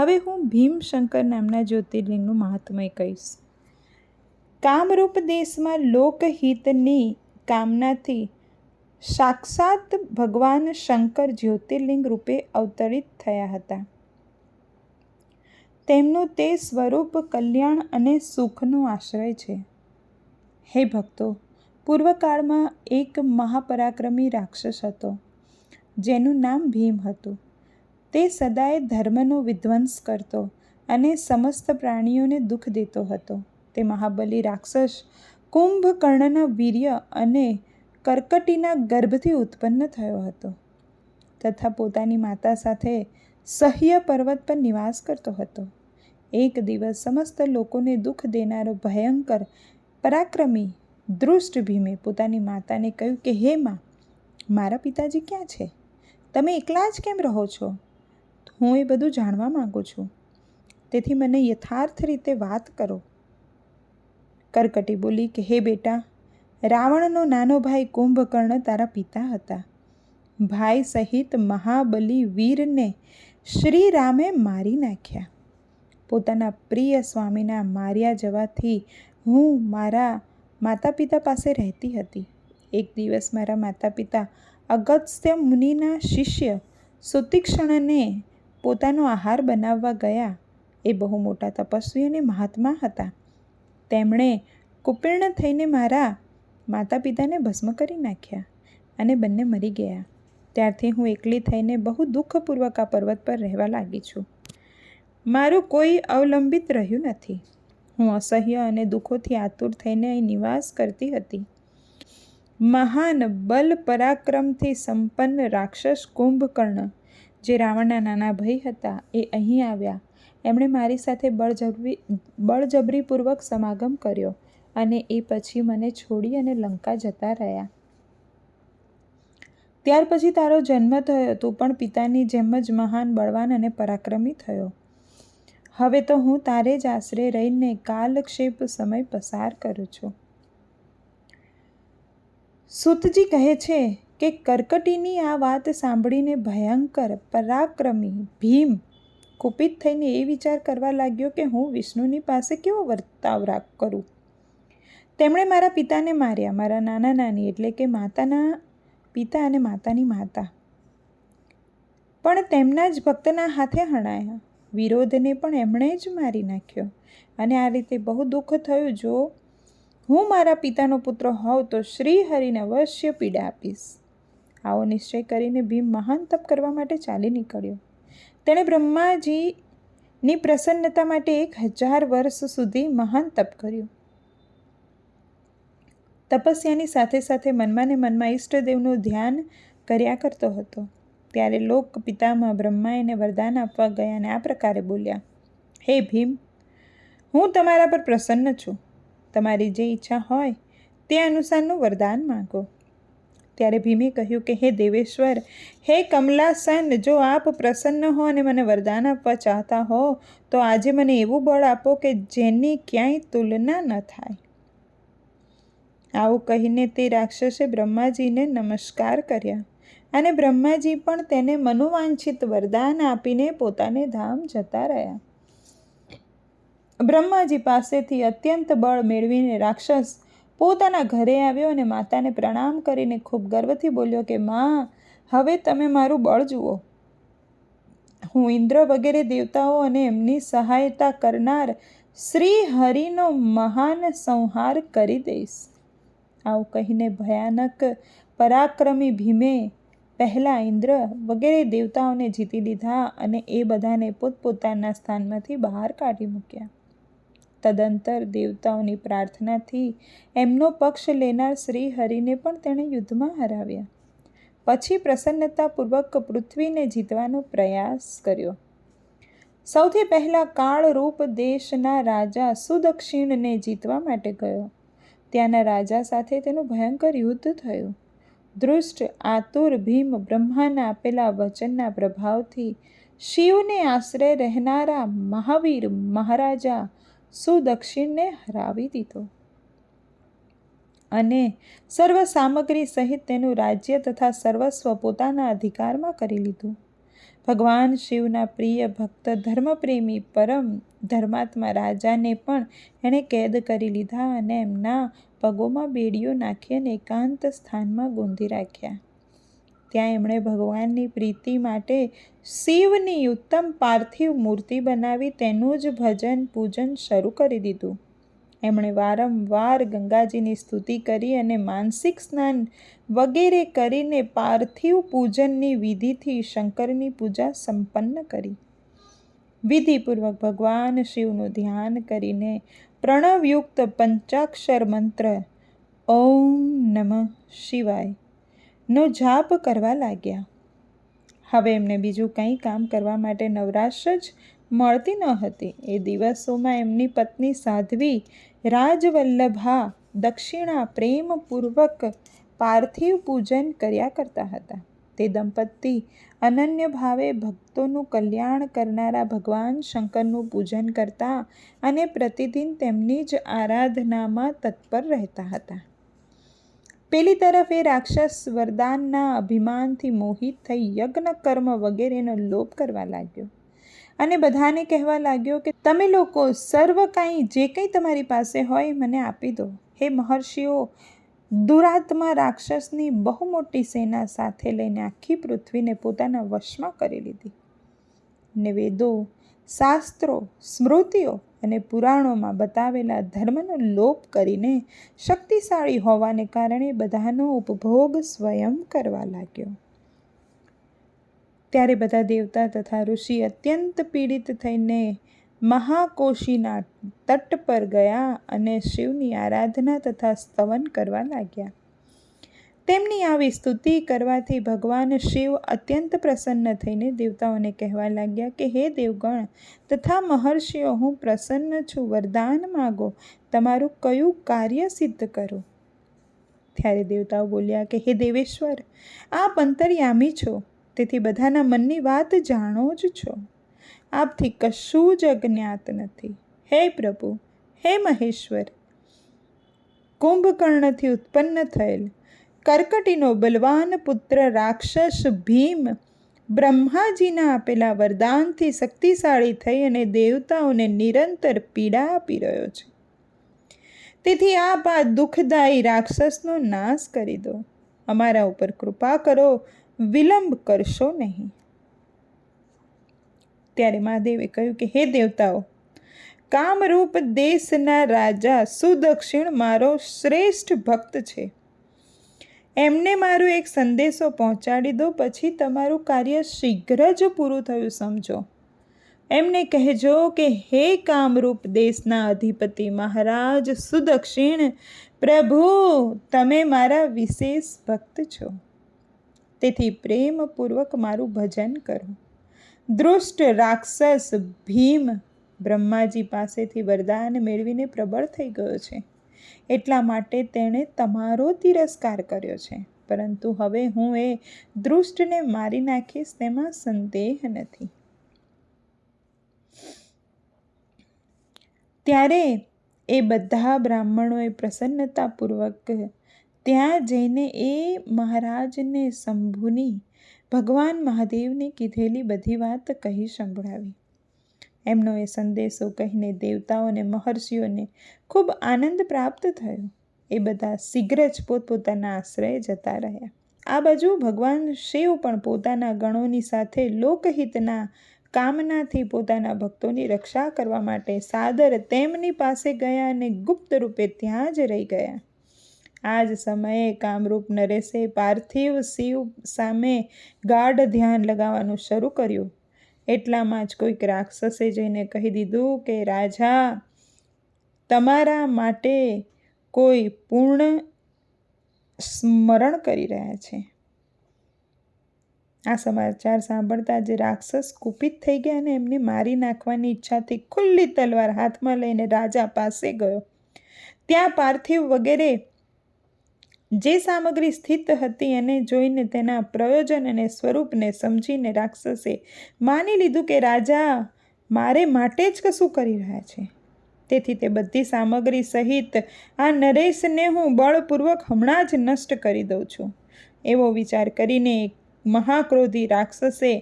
હવે હું ભીમશંકર નામના જ્યોતિર્લિંગનું મહાત્મય કહીશ. કામરૂપ દેશમાં લોકહિતની કામનાથી સાક્ષાત ભગવાન શંકર જ્યોતિર્લિંગ રૂપે અવતરિત થયા હતા. તેમનું તે સ્વરૂપ કલ્યાણ અને સુખનો આશ્રય છે. હે ભક્તો, પૂર્વકાળમાં એક મહાપરાક્રમી રાક્ષસ હતો, જેનું નામ ભીમ હતું. તે સદાય ધર્મનો વિધ્વંસ કરતો અને સમસ્ત પ્રાણીઓને દુઃખ દેતો હતો. તે મહાબલી રાક્ષસ કુંભકર્ણના વીર્ય અને કર્કટીના ગર્ભથી ઉત્પન્ન થયો હતો તથા પોતાની માતા સાથે સહ્ય પર્વત પર નિવાસ કરતો હતો. એક દિવસ સમસ્ત લોકોને દુઃખ દેનારો ભયંકર પરાક્રમી દૃષ્ટ ભીમે પોતાની માતાને કહ્યું કે, હે માં, મારા પિતાજી ક્યાં છે? તમે એકલા જ કેમ રહો છો? હું એ બધું જાણવા માગું છું. તેથી મને યથાર્થ રીતે વાત કરો. કરકટી બોલી કે, હે બેટા, રાવણનો નાનો ભાઈ કુંભકર્ણ તારા પિતા હતા. ભાઈ સહિત મહાબલી વીરને શ્રી રામે મારી નાખ્યા. પોતાના પ્રિય સ્વામીના માર્યા જવાથી હું મારા માતા પિતા પાસે રહેતી હતી. એક દિવસ મારા માતા પિતા અગત્ય મુનિના શિષ્ય સુતીક્ષણને પોતાનો આહાર બનાવવા ગયા એ બહુ મોટા તપસ્વી અને મહાત્મા હતા. તેમણે કુપીર્ણ થઈને મારા માતા પિતાને ભસ્મ કરી નાખ્યા અને બંને મરી ગયા. ત્યારથી હું એકલી થઈને બહુ દુઃખપૂર્વક આ પર્વત પર રહેવા લાગી છું. મારું કોઈ અવલંબિત રહ્યું નથી. હું અસહ્ય અને દુઃખોથી આતુર થઈને અહીં નિવાસ કરતી હતી. મહાન બલ પરાક્રમથી સંપન્ન રાક્ષસ કુંભકર્ણ જે રાવણના નાના ભાઈ હતા, એ અહીં આવ્યા. એમણે મારી સાથે બળજબરી, બળજબરીપૂર્વક સમાગમ કર્યો અને એ પછી મને છોડી અને લંકા જતા રહ્યા. ત્યાર પછી તારો જન્મ થયો, તું પણ પિતાની જેમ જ મહાન, બળવાન અને પરાક્રમી થયો. હવે તો હું તારે જ આશરે રહીને કાલક્ષેપ સમય પસાર કરું છું. સુતજી કહે છે કે કર્કટીની આ વાત સાંભળીને ભયંકર, પરાક્રમી, ભીમ કુપિત થઈને એ વિચાર કરવા લાગ્યો કે હું વિષ્ણુની પાસે કેવો વર્તાવ રાખ કરું? તેમણે મારા પિતાને માર્યા, મારા નાના નાની એટલે કે માતાના પિતા અને માતાની માતા. પણ તેમના જ ભક્તના હાથે હણાયા. વિરોધને પણ એમણે જ મારી નાખ્યો. અને આ રીતે બહુ દુઃખ થયું જો હું મારા પિતાનો પુત્ર હોઉં તો શ્રી હરિને અવશ્ય પીડા આપીશ. આવો નિશ્ચય કરીને ભીમ મહાન તપ કરવા માટે ચાલી નીકળ્યો. તેણે બ્રહ્માજીની પ્રસન્નતા માટે એક હજાર વર્ષ સુધી મહાન તપ કર્યું. તપસ્યાની સાથે સાથે મનમાં ને મનમાં ઈષ્ટદેવનું ધ્યાન કર્યા કરતો હતો. ત્યારે લોક પિતામાં બ્રહ્મા એને વરદાન આપવા ગયા અને આ પ્રકારે બોલ્યા, હે ભીમ, હું તમારા પર પ્રસન્ન છું. તમારી જે ઈચ્છા હોય તે અનુસારનું વરદાન માગો. ત્યારે ભીમે કહ્યું કે, હે દેવેશ્વર, હે કમલાસન, જો આપ પ્રસન્ન હો અને મને વરદાન આપવા ચાહતા હો, તો આજે મને એવું બળ આપો કે જેની ક્યાંય તુલના ન થાય. આવું કહીને તે રાક્ષસે બ્રહ્માજીને નમસ્કાર કર્યા અને બ્રહ્માજી પણ તેને મનોવાંછિત વરદાન આપીને પોતાને ધામ જતા રહ્યા. બ્રહ્માજી પાસેથી અત્યંત બળ મેળવીને રાક્ષસ પોતાના ઘરે આવ્યો અને માતાને પ્રણામ કરીને ખૂબ ગર્વથી બોલ્યો કે, માં, હવે તમે મારું બળ જુઓ. હું ઇન્દ્ર વગેરે દેવતાઓ અને એમની સહાયતા કરનાર શ્રી હરિનો મહાન સંહાર કરી દઈશ. આવું કહીને ભયાનક પરાક્રમી ભીમે પહેલાં ઇન્દ્ર વગેરે દેવતાઓને જીતી લીધા અને એ બધાને પોતપોતાના સ્થાનમાંથી બહાર કાઢી મૂક્યા. તદંતર દેવતાઓની પ્રાર્થનાથી એમનો પક્ષ લેનાર શ્રી હરિને પણ તેણે યુદ્ધમાં હરાવ્યા. પછી પ્રસન્નતાપૂર્વક પૃથ્વીને જીતવાનો પ્રયાસ કર્યો. સૌથી પહેલાં કાળરૂપ દેશના રાજા સુદક્ષિણને જીતવા માટે ગયો. ત્યાંના રાજા સાથે તેનું ભયંકર યુદ્ધ થયું. દૃષ્ટ આતુર, ભીમ બ્રહ્માના આપેલા વચનના પ્રભાવથી શિવને આશરે રહેનારા મહાવીર મહારાજા સુદક્ષિણને હરાવી દીધો. અને સર્વ સામગ્રી સહિત તેનું રાજ્ય તથા સર્વસ્વ પોતાના અધિકારમાં કરી લીધું. ભગવાન શિવના પ્રિય ભક્ત ધર્મપ્રેમી પરમ ધર્માત્મા રાજાને પણ એણે કેદ કરી લીધા અને એમના પગોમાં બેડીઓ નાખી અને એકાંત સ્થાનમાં ગોંધી રાખ્યા. ત્યાં એમણે ભગવાનની પ્રીતિ માટે શિવની ઉત્તમ પાર્થિવ મૂર્તિ બનાવી તેનું જ ભજન પૂજન શરૂ કરી દીધું. એમણે વારંવાર ગંગાજીની સ્તુતિ કરી અને માનસિક સ્નાન વગેરે કરીને પાર્થિવ પૂજનની વિધિથી શંકરની પૂજા સંપન્ન કરી. વિધિપૂર્વક ભગવાન શિવનું ધ્યાન કરીને પ્રણવયુક્ત પંચાક્ષર મંત્ર, ઓમ નમઃ શિવાય. નો જાપ કરવા લાગ્યા. હવે એમને બીજું કંઈ કામ કરવા માટે નવરાશ જ મળતી ન હતી. એ દિવસોમાં એમની પત્ની સાધ્વી રાજવલ્લભા દક્ષિણા પ્રેમપૂર્વક પાર્થિવ પૂજન કર્યા કરતા હતા. તે દંપતી અનન્ય ભાવે ભક્તોનું કલ્યાણ કરનારા ભગવાન શંકરનું પૂજન કરતા અને પ્રતિદિન તેમની જ આરાધનામાં તત્પર રહેતા હતા. પેલી તરફ એ રાક્ષસ વરદાનના અભિમાનથી મોહિત થઈ યજ્ઞ કર્મ વગેરેનો લોપ કરવા લાગ્યો. અને બધાને કહેવા લાગ્યો કે, તમે લોકો સર્વ કાંઈ જે કંઈ તમારી પાસે હોય મને આપી દો. હે મહર્ષિઓ, દુરાત્મા રાક્ષસની બહુ મોટી સેના સાથે લઈને આખી પૃથ્વીને પોતાના વશમાં કરી લીધી. ને વેદો શાસ્ત્રો, સ્મૃતિઓ અને પુરાણોમાં બતાવેલા ધર્મનો લોપ કરીને શક્તિશાળી હોવાને કારણે બધાનો ઉપભોગ સ્વયં કરવા લાગ્યો. ત્યારે બધા દેવતા તથા ઋષિ અત્યંત પીડિત થઈને મહાકોશીના તટ પર ગયા અને શિવની આરાધના તથા સ્તવન કરવા લાગ્યા. તેમની આવી સ્તુતિ કરવાથી ભગવાન શિવ અત્યંત પ્રસન્ન થઈને દેવતાઓને કહેવા લાગ્યા કે, હે દેવગણ, તથા મહર્ષિઓ, હું પ્રસન્ન છું. વરદાન માગો. તમારું કયું કાર્ય સિદ્ધ કરો? ત્યારે દેવતાઓ બોલ્યા કે, હે દેવેશ્વર, આપ અંતર્યામી છો. તેથી બધાના મનની વાત જાણો જ છો. આપથી કશું જ અજ્ઞાત નથી. હે પ્રભુ, હે મહેશ્વર. કુંભકર્ણથી ઉત્પન્ન થયેલ કર્કટીનો બલવાન પુત્ર રાક્ષસ ભીમ બ્રહ્માજીના આપેલા વરદાનથી શક્તિશાળી થઈ અને દેવતાઓને નિરંતર પીડા આપી રહ્યો છે. તેથી આપ આ દુઃખદાયી રાક્ષસનો નાશ કરી દો. અમારા ઉપર કૃપા કરો, વિલંબ કરશો નહીં. ત્યારે મહાદેવે કહ્યું કે, હે દેવતાઓ, કામરૂપ દેશના રાજા સુદક્ષિણ મારો શ્રેષ્ઠ ભક્ત છે. એમને મારો એક સંદેશો પહોંચાડી દો, પછી તમારું કાર્ય શીઘ્ર જ પૂરું થયું, સમજો. એમને કહેજો કે, હે કામરૂપ દેશના અધિપતિ મહારાજ સુદક્ષિણ પ્રભુ, તમે મારા વિશેષ ભક્ત છો. તેથી પ્રેમપૂર્વક મારું ભજન કરો. દૃષ્ટ રાક્ષસ ભીમ બ્રહ્માજી પાસેથી વરદાન મેળવીને પ્રબળ થઈ ગયો છે. એટલા માટે તેણે તમારો તિરસ્કાર કર્યો છે. પરંતુ હવે હું એ દૃષ્ટને મારી નાખીશ, તેમાં સંદેહ નથી. ત્યારે એ બધા બ્રાહ્મણોએ પ્રસન્નતાપૂર્વક ત્યાં જઈને એ મહારાજને શંભુની, ભગવાન મહાદેવને કીધેલી બધી વાત કહી સંભળાવી. એમનો એ સંદેશો કહીને દેવતાઓને મહર્ષિઓને ખૂબ આનંદ પ્રાપ્ત થયો. એ બધા શીઘ્ર જ પોતપોતાના આશ્રય જતા રહ્યા. આ બાજુ ભગવાન શિવ પણ પોતાના ગણોની સાથે લોકહિતના કામનાથી પોતાના ભક્તોની રક્ષા કરવા માટે સાદર તેમની પાસે ગયા અને ગુપ્ત રૂપે ત્યાં જ રહી ગયા. આ જ સમયે કામરૂપ નરેશે પાર્થિવ શિવ સામે ગાઢ ધ્યાન લગાવવાનું શરૂ કર્યું. એટલામાં જ કોઈક રાક્ષસે જઈને કહી દીધું કે, રાજા, તમારા માટે કોઈ પૂર્ણ સ્મરણ કરી રહ્યા છે. આ સમાચાર સાંભળતા જે રાક્ષસ કુપિત થઈ ગયા અને એમને મારી નાખવાની ઈચ્છાથી ખુલ્લી તલવાર હાથમાં લઈને રાજા પાસે ગયો. ત્યાં પાર્થિવ વગેરે જે સામગ્રી સ્થિત હતી એને જોઈને તેના પ્રયોજન અને સ્વરૂપને સમજીને રાક્ષસે માની લીધું કે, રાજા, મારે માટે જ કશું કરી રહ્યા છે. તેથી તે બધી સામગ્રી સહિત આ નરેશને હું બળપૂર્વક હમણાં જ નષ્ટ કરી દઉં છું. એવો વિચાર કરીને મહાક્રોધી રાક્ષસે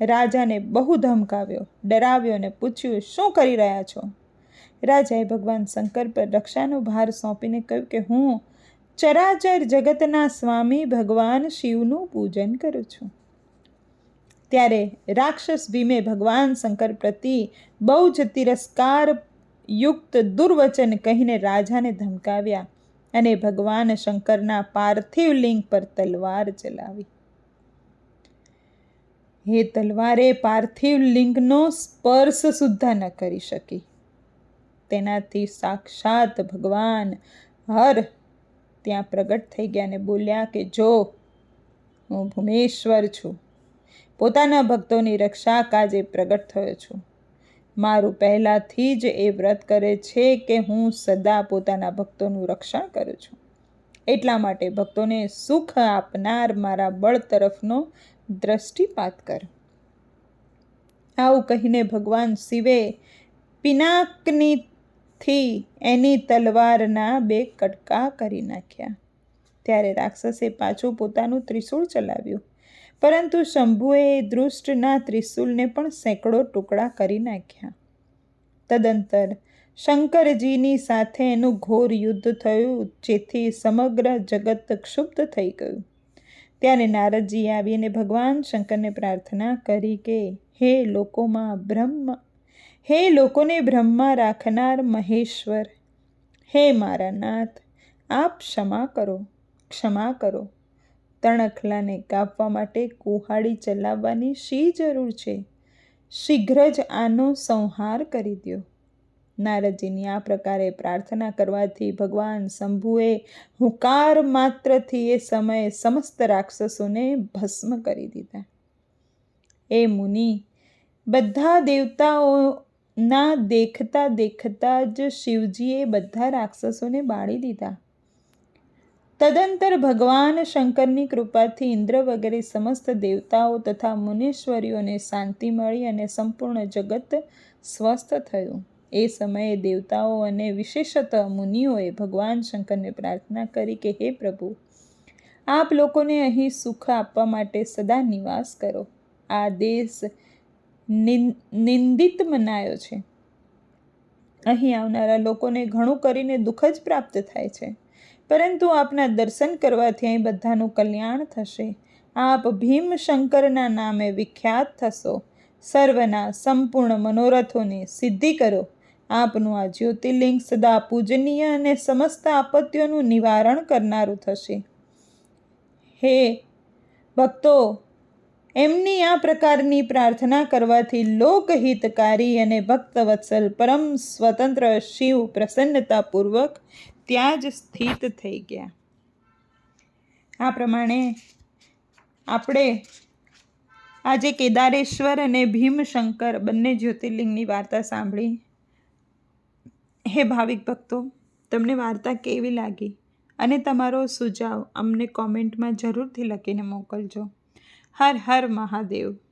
રાજાને બહુ ધમકાવ્યો, ડરાવ્યો અને પૂછ્યું, શું કરી રહ્યા છો? રાજાએ ભગવાન શંકર પર રક્ષાનો ભાર સોંપીને કહ્યું કે, હું ચરાચર જગતના સ્વામી ભગવાન શિવનું પૂજન કરું છું. ત્યારે રાક્ષસ ભીમે ભગવાન શંકર પ્રતિ બહુ જ તિરસ્કાર યુક્ત દુર્વચન કહીને રાજાને ધમકાવ્યા અને ભગવાન શંકરના પાર્થિવ લિંગ પર તલવાર ચલાવી. એ તલવારે, પાર્થિવ લિંગનો સ્પર્શ સુદ્ધા ન કરી શકી. તેનાથી સાક્ષાત ભગવાન હર ત્યાં પ્રગટ થઈ ગયા અને બોલ્યા કે, જો, હું ભૂમેશ્વર છું. પોતાના ભક્તોની રક્ષા કાજે પ્રગટ થયો છું. મારું પહેલાંથી જ એ વ્રત કરે છે કે હું સદા પોતાના ભક્તોનું રક્ષણ કરું છું. એટલા માટે ભક્તોને સુખ આપનાર મારા બળ તરફનો દ્રષ્ટિપાત કર. આવું કહીને ભગવાન શિવે પિનાકનીથી એની તલવારના બે કટકા કરી નાખ્યા. ત્યારે રાક્ષસે પાછું પોતાનું ત્રિશૂળ ચલાવ્યું. પરંતુ શંભુએ દૃષ્ટના ત્રિશૂલને પણ સેંકડો ટુકડા કરી નાખ્યા. તદંતર શંકરજીની સાથે એનું ઘોર યુદ્ધ થયું, જેથી સમગ્ર જગત ક્ષુબ્ધ થઈ ગયું. ત્યારે નારદજી આવીને ભગવાન શંકરને પ્રાર્થના કરી કે, હે લોકોમાં બ્રહ્મ હે લોકોને બ્રહ્મા રાખનાર મહેશ્વર, હે મારા નાથ, આપ ક્ષમા કરો ક્ષમા કરો. તણખલાને કાપવા માટે કુહાડી ચલાવવાની શી જરૂર છે? શીઘ્ર જ આનો સંહાર કરી દો નારદજીની આ પ્રકારે પ્રાર્થના કરવાથી ભગવાન શંભુએ હુંકાર માત્રથી એ સમયે સમસ્ત રાક્ષસોને ભસ્મ કરી દીધા. એ મુનિ, બધા દેવતાઓના દેખતા દેખતા જ શિવજીએ બધા રાક્ષસોને બાળી દીધા. તદંતર ભગવાન શંકરની કૃપાથી ઇન્દ્ર વગેરે સમસ્ત દેવતાઓ તથા મુનીશ્વરીઓને શાંતિ મળી અને સંપૂર્ણ જગત સ્વસ્થ થયું. એ સમયે દેવતાઓ અને વિશેષતઃ મુનિઓએ ભગવાન શંકરને પ્રાર્થના કરી કે, હે પ્રભુ, આપ લોકોને અહીં સુખ આપવા માટે સદા નિવાસ કરો. આ દેશ નિંદિત મનાયો છે. અહીં આવનારા લોકોને ઘણું કરીને દુઃખ જ પ્રાપ્ત થાય છે. પરંતુ આપના દર્શન કરવાથી અહીં બધાનું કલ્યાણ થશે. આપ ભીમશંકરના નામે વિખ્યાત થશો. સર્વના સંપૂર્ણ મનોરથોની સિદ્ધિ કરો. આપનું આ જ્યોતિર્લિંગ સદા પૂજનીય અને સમસ્ત આપત્તિઓનું નિવારણ કરનારું થશે. હે ભક્તો! એમની આ પ્રકારની પ્રાર્થના કરવાથી લોકહિતકારી અને ભક્તવત્સલ પરમ સ્વતંત્ર શિવ પ્રસન્નતાપૂર્વક ત્યાં જ સ્થિત થઈ ગયા. આ પ્રમાણે આપણે આજે કેદારેશ્વર અને ભીમશંકર બંને જ્યોતિર્લિંગની વાર્તા સાંભળી. હે ભાવિક ભક્તો, તમને વાર્તા કેવી લાગી? અને તમારો સુઝાવ અમને કોમેન્ટમાં જરૂરથી લખીને મોકલજો. હર હર મહાદેવ.